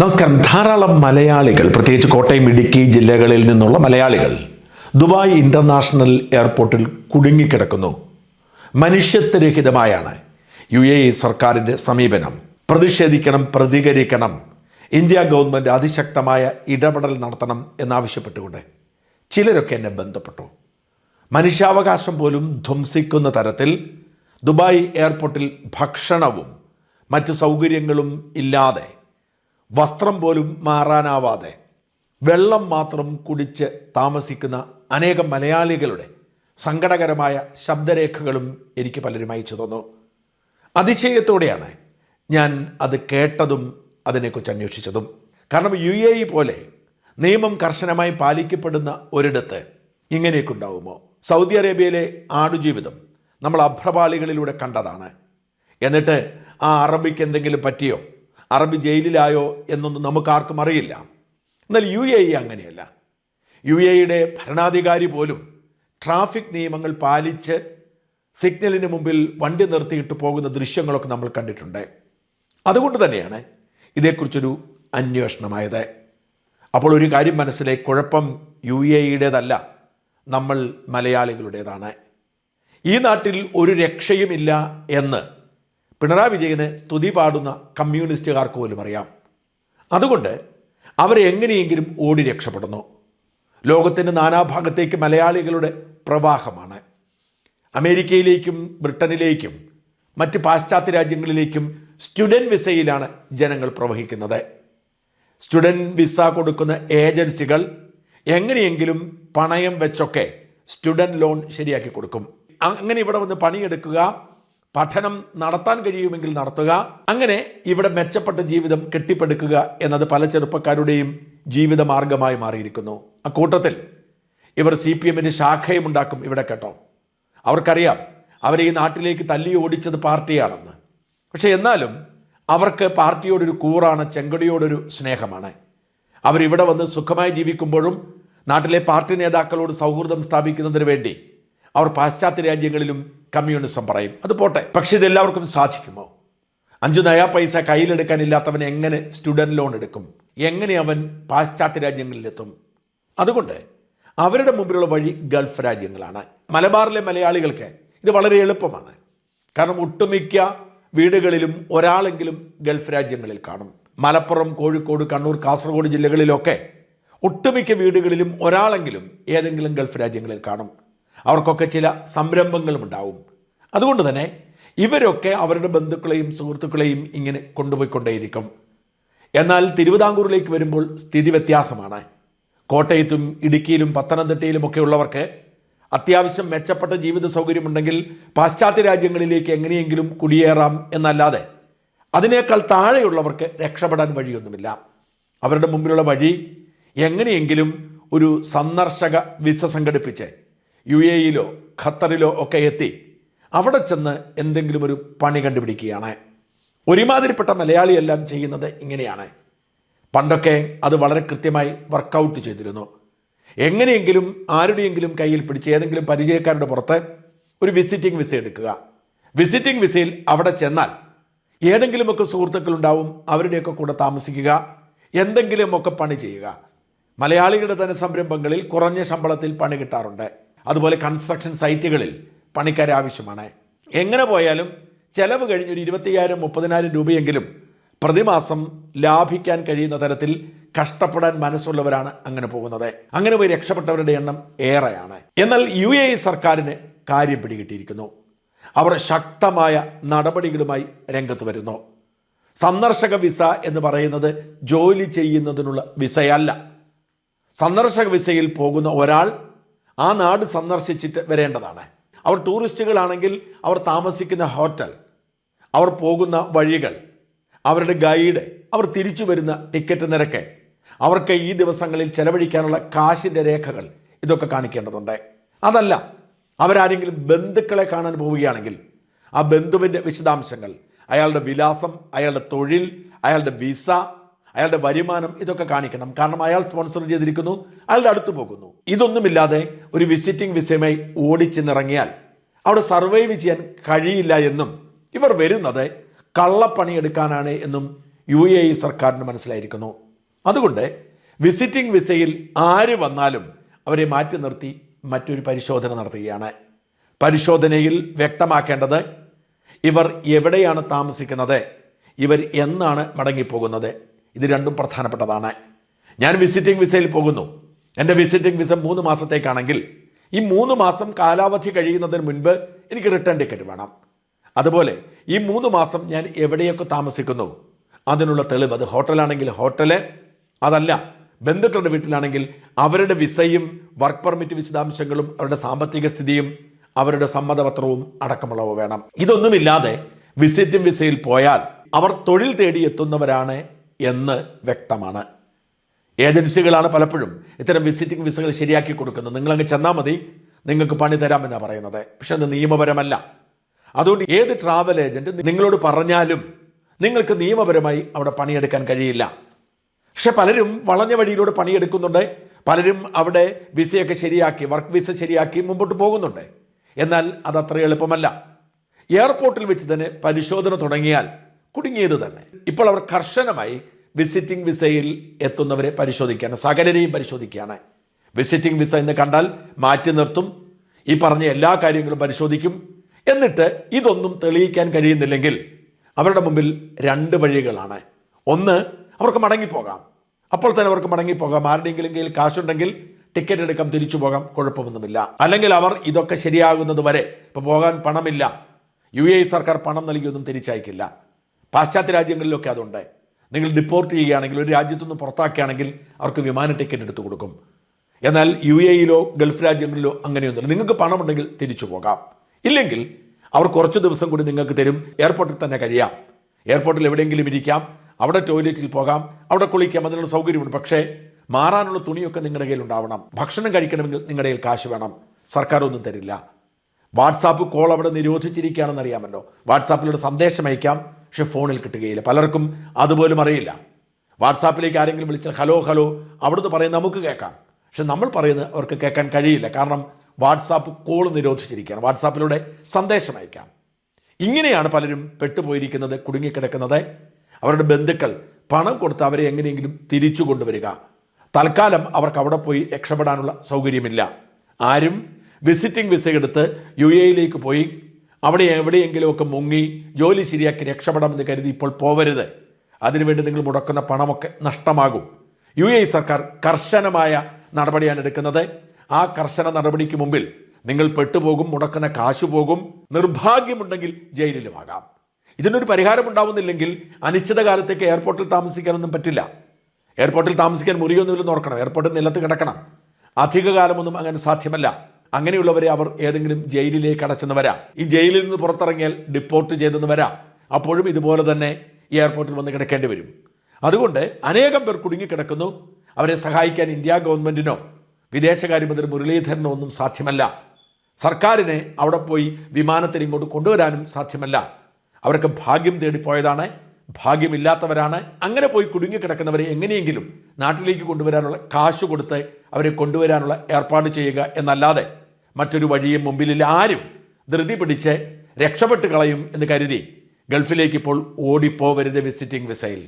നമസ്കാരം. ധാരാളം മലയാളികൾ പ്രത്യേകിച്ച് കോട്ടയം ഇടുക്കി ജില്ലകളിൽ നിന്നുള്ള മലയാളികൾ ദുബായ് ഇന്റർനാഷണൽ എയർപോർട്ടിൽ കുടുങ്ങിക്കിടക്കുന്നു. മനുഷ്യത്വരഹിതമായാണ് യു എ സർക്കാരിന്റെ സമീപനം. പ്രതിഷേധിക്കണം പ്രതികരിക്കണം. ഇന്ത്യ ഗവൺമെന്റ് അതിശക്തമായ ഇടപെടൽ നടത്തണം എന്നാവശ്യപ്പെട്ടുകൊണ്ട് ചിലരൊക്കെ എന്നെ ബന്ധപ്പെട്ടു. മനുഷ്യാവകാശം പോലും ധ്വംസിക്കുന്ന തരത്തിൽ ദുബായ് എയർപോർട്ടിൽ ഭക്ഷണവും മറ്റു സൗകര്യങ്ങളും ഇല്ലാതെ വസ്ത്രം പോലും മാറാനാവാതെ വെള്ളം മാത്രം കുടിച്ച് താമസിക്കുന്ന അനേകം മലയാളികളുടെ സങ്കടകരമായ ശബ്ദരേഖകളും എനിക്ക് പലരും അയച്ചു തന്നു. അതിശയത്തോടെയാണ് ഞാൻ അത് കേട്ടതും അതിനെക്കുറിച്ച് അന്വേഷിച്ചതും. കാരണം യു എ ഇ പോലെ നിയമം കർശനമായി പാലിക്കപ്പെടുന്ന ഒരിടത്ത് ഇങ്ങനെയൊക്കെ ഉണ്ടാവുമോ സൗദി അറേബ്യയിലെ ആടുജീവിതം നമ്മൾ അഭ്രപാളികളിലൂടെ കണ്ടതാണ്. എന്നിട്ട് ആ അറബിക്ക് എന്തെങ്കിലും പറ്റിയോ? അറബി ജയിലിലായോ എന്നൊന്നും നമുക്കാർക്കും അറിയില്ല. എന്നാൽ യു എ ഇ അങ്ങനെയല്ല. യു എ ഇയുടെ ഭരണാധികാരി പോലും ട്രാഫിക് നിയമങ്ങൾ പാലിച്ച് സിഗ്നലിന് മുമ്പിൽ വണ്ടി നിർത്തിയിട്ട് പോകുന്ന ദൃശ്യങ്ങളൊക്കെ നമ്മൾ കണ്ടിട്ടുണ്ട്. അതുകൊണ്ട് തന്നെയാണ് ഇതേക്കുറിച്ചൊരു അന്വേഷണമായത്. അപ്പോൾ ഒരു കാര്യം മനസ്സിലായി കുഴപ്പം യു എ ഇയുടേതല്ല നമ്മൾ മലയാളികളുടേതാണ്. ഈ നാട്ടിൽ ഒരു രക്ഷയുമില്ല എന്ന് പിണറായി വിജയന് സ്തുതി പാടുന്ന കമ്മ്യൂണിസ്റ്റുകാർക്ക് പോലും അറിയാം. അതുകൊണ്ട് അവരെ എങ്ങനെയെങ്കിലും ഓടി രക്ഷപ്പെടുന്നു. ലോകത്തിന്റെ നാനാഭാഗത്തേക്ക് മലയാളികളുടെ പ്രവാഹമാണ്. അമേരിക്കയിലേക്കും ബ്രിട്ടനിലേക്കും മറ്റ് പാശ്ചാത്യ രാജ്യങ്ങളിലേക്കും സ്റ്റുഡന്റ് വിസയിലാണ് ജനങ്ങൾ പ്രവഹിക്കുന്നത്. സ്റ്റുഡന്റ് വിസ കൊടുക്കുന്ന ഏജൻസികൾ എങ്ങനെയെങ്കിലും പണയം വെച്ചൊക്കെ സ്റ്റുഡന്റ് ലോൺ ശരിയാക്കി കൊടുക്കും. അങ്ങനെ ഇവിടെ വന്ന് പണിയെടുക്കുക പഠനം നടത്താൻ കഴിയുമെങ്കിൽ നടത്തുക. അങ്ങനെ ഇവിടെ മെച്ചപ്പെട്ട ജീവിതം കെട്ടിപ്പടുക്കുക എന്നത് പല ചെറുപ്പക്കാരുടെയും ജീവിത മാർഗമായി മാറിയിരിക്കുന്നു. അക്കൂട്ടത്തിൽ ഇവർ സി പി എമ്മിന് ശാഖയും ഉണ്ടാക്കും ഇവിടെ കേട്ടോ. അവർക്കറിയാം അവരെ ഈ നാട്ടിലേക്ക് തല്ലി ഓടിച്ചത് പാർട്ടിയാണെന്ന്. പക്ഷെ എന്നാലും അവർക്ക് പാർട്ടിയോടൊരു കൂറാണ് ചെങ്കടിയോടൊരു സ്നേഹമാണ്. അവരിവിടെ വന്ന് സുഖമായി ജീവിക്കുമ്പോഴും നാട്ടിലെ പാർട്ടി നേതാക്കളോട് സൗഹൃദം സ്ഥാപിക്കുന്നതിന് വേണ്ടി അവർ പാശ്ചാത്യ രാജ്യങ്ങളിലും കമ്മ്യൂണിസം പറയും. അത് പോട്ടെ. പക്ഷെ ഇതെല്ലാവർക്കും സാധിക്കുമോ? അഞ്ചു നയാ പൈസ കയ്യിലെടുക്കാനില്ലാത്തവൻ എങ്ങനെ സ്റ്റുഡന്റ് ലോൺ എടുക്കും? എങ്ങനെ അവൻ പാശ്ചാത്യ രാജ്യങ്ങളിലെത്തും? അതുകൊണ്ട് അവരുടെ മുമ്പിലുള്ള വഴി ഗൾഫ് രാജ്യങ്ങളാണ്. മലബാറിലെ മലയാളികൾക്ക് ഇത് വളരെ എളുപ്പമാണ്. കാരണം ഒട്ടുമിക്ക വീടുകളിലും ഒരാളെങ്കിലും ഗൾഫ് രാജ്യങ്ങളിൽ കാണും. മലപ്പുറം കോഴിക്കോട് കണ്ണൂർ കാസർഗോഡ് ജില്ലകളിലൊക്കെ ഒട്ടുമിക്ക വീടുകളിലും ഒരാളെങ്കിലും ഏതെങ്കിലും ഗൾഫ് രാജ്യങ്ങളിൽ കാണും. അവർക്കൊക്കെ ചില സംരംഭങ്ങളും ഉണ്ടാവും അതുകൊണ്ട് തന്നെ ഇവരൊക്കെ അവരുടെ ബന്ധുക്കളെയും സുഹൃത്തുക്കളെയും ഇങ്ങനെ കൊണ്ടുപോയിക്കൊണ്ടേയിരിക്കും. എന്നാൽ തിരുവിതാംകൂറിലേക്ക് വരുമ്പോൾ സ്ഥിതി വ്യത്യാസമാണ്. കോട്ടയത്തും ഇടുക്കിയിലും പത്തനംതിട്ടയിലും ഒക്കെ ഉള്ളവർക്ക് അത്യാവശ്യം മെച്ചപ്പെട്ട ജീവിത സൗകര്യമുണ്ടെങ്കിൽ പാശ്ചാത്യ രാജ്യങ്ങളിലേക്ക് എങ്ങനെയെങ്കിലും കുടിയേറാം എന്നല്ലാതെ അതിനേക്കാൾ താഴെയുള്ളവർക്ക് രക്ഷപ്പെടാൻ വഴിയൊന്നുമില്ല. അവരുടെ മുമ്പിലുള്ള വഴി എങ്ങനെയെങ്കിലും ഒരു സന്ദർശക വിസ സംഘടിപ്പിച്ച് യു എയിലോ ഖത്തറിലോ ഒക്കെ എത്തി അവിടെ ചെന്ന് എന്തെങ്കിലും ഒരു പണി കണ്ടുപിടിക്കുകയാണ്. ഒരുമാതിരിപ്പെട്ട മലയാളിയെല്ലാം ചെയ്യുന്നത് ഇങ്ങനെയാണ്. പണ്ടൊക്കെ അത് വളരെ കൃത്യമായി വർക്കൗട്ട് ചെയ്തിരുന്നു. എങ്ങനെയെങ്കിലും ആരുടെയെങ്കിലും കയ്യിൽ പിടിച്ച് ഏതെങ്കിലും പരിചയക്കാരുടെ പുറത്ത് ഒരു വിസിറ്റിംഗ് വിസ എടുക്കുക. വിസിറ്റിംഗ് വിസയിൽ അവിടെ ചെന്നാൽ ഏതെങ്കിലുമൊക്കെ സുഹൃത്തുക്കളുണ്ടാവും അവരുടെയൊക്കെ കൂടെ താമസിക്കുക എന്തെങ്കിലുമൊക്കെ പണി ചെയ്യുക. മലയാളികളുടെ തന്നെ സംരംഭങ്ങളിൽ കുറഞ്ഞ ശമ്പളത്തിൽ പണി കിട്ടാറുണ്ട്. അതുപോലെ കൺസ്ട്രക്ഷൻ സൈറ്റുകളിൽ പണിക്കാരെ ആവശ്യമാണ്. എങ്ങനെ പോയാലും ചെലവ് കഴിഞ്ഞൊരു ഇരുപത്തിയ്യായിരം മുപ്പതിനായിരം രൂപയെങ്കിലും പ്രതിമാസം ലാഭിക്കാൻ കഴിയുന്ന തരത്തിൽ കഷ്ടപ്പെടാൻ മനസ്സുള്ളവരാണ് അങ്ങനെ പോകുന്നത്. അങ്ങനെ പോയി രക്ഷപ്പെട്ടവരുടെ എണ്ണം ഏറെയാണ്. എന്നാൽ യു എ സർക്കാരിന് കാര്യം പിടികിട്ടിയിരിക്കുന്നു. അവർ ശക്തമായ നടപടികളുമായി രംഗത്ത് വരുന്നു. സന്ദർശക വിസ എന്ന് പറയുന്നത് ജോലി ചെയ്യുന്നതിനുള്ള വിസയല്ല. സന്ദർശക വിസയിൽ പോകുന്ന ഒരാൾ ആ നാട് സന്ദർശിച്ചിട്ട് വരേണ്ടതാണ്. അവർ ടൂറിസ്റ്റുകളാണെങ്കിൽ അവർ താമസിക്കുന്ന ഹോട്ടൽ അവർ പോകുന്ന വഴികൾ അവരുടെ ഗൈഡ് അവർ തിരിച്ചു വരുന്ന ടിക്കറ്റ് നിരക്ക് അവർക്ക് ഈ ദിവസങ്ങളിൽ ചെലവഴിക്കാനുള്ള കാശിന്റെ രേഖകൾ ഇതൊക്കെ കാണിക്കേണ്ടതുണ്ട്. അതല്ല അവരാരെങ്കിലും ബന്ധുക്കളെ കാണാൻ പോവുകയാണെങ്കിൽ ആ ബന്ധുവിന്റെ വിശദാംശങ്ങൾ അയാളുടെ വിലാസം അയാളുടെ തൊഴിൽ അയാളുടെ വിസ അയാളുടെ വരുമാനം ഇതൊക്കെ കാണിക്കണം. കാരണം അയാൾ സ്പോൺസർ ചെയ്തിരിക്കുന്നു അയാളുടെ അടുത്ത് പോകുന്നു. ഇതൊന്നുമില്ലാതെ ഒരു വിസിറ്റിംഗ് വിസയുമായി ഓടിച്ചെന്നിറങ്ങിയാൽ അവിടെ സർവൈവ് ചെയ്യാൻ കഴിയില്ല എന്നും ഇവർ വരുന്നത് കള്ളപ്പണി എടുക്കാനാണ് എന്നും യു എ ഇ സർക്കാരിന് മനസ്സിലായിരിക്കുന്നു. അതുകൊണ്ട് വിസിറ്റിംഗ് വിസയിൽ ആര് വന്നാലും അവരെ മാറ്റി നിർത്തി മറ്റൊരു പരിശോധന നടത്തുകയാണ്. പരിശോധനയിൽ വ്യക്തമാക്കേണ്ടത് ഇവർ എവിടെയാണ് താമസിക്കുന്നത് ഇവർ എന്നാണ് മടങ്ങിപ്പോകുന്നത്. ഇത് രണ്ടും പ്രധാനപ്പെട്ടതാണ്. ഞാൻ വിസിറ്റിംഗ് വിസയിൽ പോകുന്നു. എന്റെ വിസിറ്റിംഗ് വിസ മൂന്ന് മാസത്തേക്കാണെങ്കിൽ ഈ മൂന്ന് മാസം കാലാവധി കഴിയുന്നതിന് മുൻപ് എനിക്ക് റിട്ടേൺ ടിക്കറ്റ് വേണം. അതുപോലെ ഈ മൂന്ന് മാസം ഞാൻ എവിടെയൊക്കെ താമസിക്കുന്നു? അതിനുള്ള തെളിവ് അത് ഹോട്ടലാണെങ്കിൽ ഹോട്ടൽ അതല്ല ബന്ധുക്കളുടെ വീട്ടിലാണെങ്കിൽ അവരുടെ വിസയും വർക്ക് പെർമിറ്റ് വിശദാംശങ്ങളും അവരുടെ സാമ്പത്തിക സ്ഥിതിയും അവരുടെ സമ്മതപത്രവും അടക്കമുള്ളവ വേണം. ഇതൊന്നുമില്ലാതെ വിസിറ്റിംഗ് വിസയിൽ പോയാൽ അവർ തൊഴിൽ തേടി എത്തുന്നവരാണ് എന്ന് വ്യക്തമാണ്. ഏജൻസികളാണ് പലപ്പോഴും ഇത്തരം വിസിറ്റിംഗ് വിസകൾ ശരിയാക്കി കൊടുക്കുന്നത്. നിങ്ങളങ്ങ് ചെന്നാൽ മതി. നിങ്ങൾക്ക് പണി തരാമെന്നാണ് പറയുന്നത്. പക്ഷെ അത് നിയമപരമല്ല. അതുകൊണ്ട് ഏത് ട്രാവൽ ഏജന്റ് നിങ്ങളോട് പറഞ്ഞാലും നിങ്ങൾക്ക് നിയമപരമായി അവിടെ പണിയെടുക്കാൻ കഴിയില്ല. പക്ഷെ പലരും വളഞ്ഞ വഴിയിലൂടെ പണിയെടുക്കുന്നുണ്ട്. പലരും അവിടെ വിസയൊക്കെ ശരിയാക്കി വർക്ക് വിസ ശരിയാക്കി മുമ്പോട്ട് പോകുന്നുണ്ട്. എന്നാൽ അത് അത്ര എളുപ്പമല്ല എയർപോർട്ടിൽ വെച്ച് തന്നെ പരിശോധന തുടങ്ങിയാൽ കുടുങ്ങിയത് തന്നെ. ഇപ്പോൾ അവർ കർശനമായി വിസിറ്റിംഗ് വിസയിൽ എത്തുന്നവരെ പരിശോധിക്കുകയാണ് സകലരെയും പരിശോധിക്കുകയാണ്. വിസിറ്റിംഗ് വിസ എന്ന് കണ്ടാൽ മാറ്റി നിർത്തും ഈ പറഞ്ഞ എല്ലാ കാര്യങ്ങളും പരിശോധിക്കും. എന്നിട്ട് ഇതൊന്നും തെളിയിക്കാൻ കഴിയുന്നില്ലെങ്കിൽ അവരുടെ മുമ്പിൽ രണ്ട് വഴികളാണ്. ഒന്ന് അവർക്ക് മടങ്ങിപ്പോകാം. അപ്പോൾ തന്നെ അവർക്ക് മടങ്ങിപ്പോകാം. ആരുടെയെങ്കിലും കയ്യിൽ കാശുണ്ടെങ്കിൽ ടിക്കറ്റ് എടുക്കാം തിരിച്ചു പോകാം കുഴപ്പമൊന്നുമില്ല. അല്ലെങ്കിൽ അവർ ഇതൊക്കെ ശരിയാകുന്നത് വരെ ഇപ്പോൾ പോകാൻ പണമില്ല. യു എ സർക്കാർ പണം നൽകിയൊന്നും തിരിച്ചയക്കില്ല. പാശ്ചാത്യ രാജ്യങ്ങളിലൊക്കെ അതുണ്ട്. നിങ്ങൾ ഡിപ്പോർട്ട് ചെയ്യുകയാണെങ്കിൽ ഒരു രാജ്യത്തുനിന്ന് പുറത്താക്കുകയാണെങ്കിൽ അവർക്ക് വിമാന ടിക്കറ്റ് എടുത്തു കൊടുക്കും. എന്നാൽ യു എയിലോ ഗൾഫ് രാജ്യങ്ങളിലോ അങ്ങനെയൊന്നുമില്ല. നിങ്ങൾക്ക് പണമുണ്ടെങ്കിൽ തിരിച്ചു പോകാം. ഇല്ലെങ്കിൽ അവർ കുറച്ച് ദിവസം കൂടി നിങ്ങൾക്ക് തരും. എയർപോർട്ടിൽ തന്നെ കഴിയാം. എയർപോർട്ടിൽ എവിടെയെങ്കിലും ഇരിക്കാം. അവിടെ ടോയ്ലറ്റിൽ പോകാം. അവിടെ കുളിക്കാം. അതിനുള്ള സൗകര്യമുണ്ട്. പക്ഷേ മാറാനുള്ള തുണിയൊക്കെ നിങ്ങളുടെ കയ്യിൽ ഉണ്ടാവണം. ഭക്ഷണം കഴിക്കണമെങ്കിൽ നിങ്ങളുടെ കയ്യിൽ കാശ് വേണം. സർക്കാർ ഒന്നും തരില്ല. വാട്സാപ്പ് കോൾ അവിടെ നിരോധിച്ചിരിക്കുകയാണെന്ന് അറിയാമല്ലോ. വാട്സാപ്പിലൂടെ സന്ദേശം അയക്കാം. പക്ഷെ ഫോണിൽ കിട്ടുകയില്ല. പലർക്കും അതുപോലും അറിയില്ല. വാട്സാപ്പിലേക്ക് ആരെങ്കിലും വിളിച്ചാൽ ഹലോ ഹലോ അവിടുന്ന് പറയുന്നത് നമുക്ക് കേൾക്കാം. പക്ഷെ നമ്മൾ പറയുന്നത് അവർക്ക് കേൾക്കാൻ കഴിയില്ല. കാരണം വാട്സാപ്പ് കോൾ നിരോധിച്ചിരിക്കുകയാണ്. വാട്സാപ്പിലൂടെ സന്ദേശം അയക്കാം. ഇങ്ങനെയാണ് പലരും പെട്ടുപോയിരിക്കുന്നത് കുടുങ്ങിക്കിടക്കുന്നത്. അവരുടെ ബന്ധുക്കൾ പണം കൊടുത്ത് അവരെ എങ്ങനെയെങ്കിലും തിരിച്ചു കൊണ്ടുവരിക. തൽക്കാലം അവർക്ക് അവിടെ പോയി രക്ഷപ്പെടാനുള്ള സൗകര്യമില്ല. ആരും വിസിറ്റിംഗ് വിസ എടുത്ത് യു എയിലേക്ക് പോയി അവിടെ എവിടെയെങ്കിലുമൊക്കെ മുങ്ങി ജോലി ശരിയാക്കി രക്ഷപ്പെടാമെന്ന് കരുതി ഇപ്പോൾ പോവരുത്. അതിനുവേണ്ടി നിങ്ങൾ മുടക്കുന്ന പണമൊക്കെ നഷ്ടമാകും. യു എ സർക്കാർ കർശനമായ നടപടിയാണ് എടുക്കുന്നത്. ആ കർശന നടപടിക്ക് മുമ്പിൽ നിങ്ങൾ പെട്ടുപോകും മുടക്കുന്ന കാശു പോകും. നിർഭാഗ്യമുണ്ടെങ്കിൽ ജയിലിലുമാകാം. ഇതിനൊരു പരിഹാരം ഉണ്ടാവുന്നില്ലെങ്കിൽ അനിശ്ചിതകാലത്തേക്ക് എയർപോർട്ടിൽ താമസിക്കാനൊന്നും പറ്റില്ല. എയർപോർട്ടിൽ താമസിക്കാൻ മുറിയൊന്നുമില്ലെന്ന് ഓർക്കണം. എയർപോർട്ടിൽ നിലത്ത് കിടക്കണം. അധികകാലമൊന്നും അങ്ങനെ സാധ്യമല്ല. അങ്ങനെയുള്ളവരെ അവർ ഏതെങ്കിലും ജയിലിലേക്ക് അടച്ചെന്ന് വരാം. ഈ ജയിലിൽ നിന്ന് പുറത്തിറങ്ങിയാൽ ഡിപ്പോർട്ട് ചെയ്തെന്ന് വരാം. അപ്പോഴും ഇതുപോലെ തന്നെ എയർപോർട്ടിൽ വന്ന് കിടക്കേണ്ടി വരും. അതുകൊണ്ട് അനേകം പേർ കുടുങ്ങിക്കിടക്കുന്നു. അവരെ സഹായിക്കാൻ ഇന്ത്യ ഗവൺമെന്റിനോ വിദേശകാര്യമന്ത്രി മുരളീധരനോ ഒന്നും സാധ്യമല്ല. സർക്കാരിനെ അവിടെ പോയി വിമാനത്തിൽ ഇങ്ങോട്ട് കൊണ്ടുവരാനും സാധ്യമല്ല. അവർക്ക് ഭാഗ്യം തേടിപ്പോയതാണ് ഭാഗ്യമില്ലാത്തവരാണ്. അങ്ങനെ പോയി കുടുങ്ങിക്കിടക്കുന്നവരെ എങ്ങനെയെങ്കിലും നാട്ടിലേക്ക് കൊണ്ടുവരാനുള്ള കാശ് കൊടുത്ത് അവരെ കൊണ്ടുവരാനുള്ള ഏർപ്പാട് ചെയ്യുക എന്നല്ലാതെ മറ്റൊരു വഴിയും മുമ്പിലില്ല. ആരും ധൃതി പിടിച്ച് രക്ഷപ്പെട്ട് കളയും എന്ന് കരുതി ഗൾഫിലേക്ക് ഇപ്പോൾ ഓടിപ്പോവരുത് വിസിറ്റിംഗ് വിസയിൽ.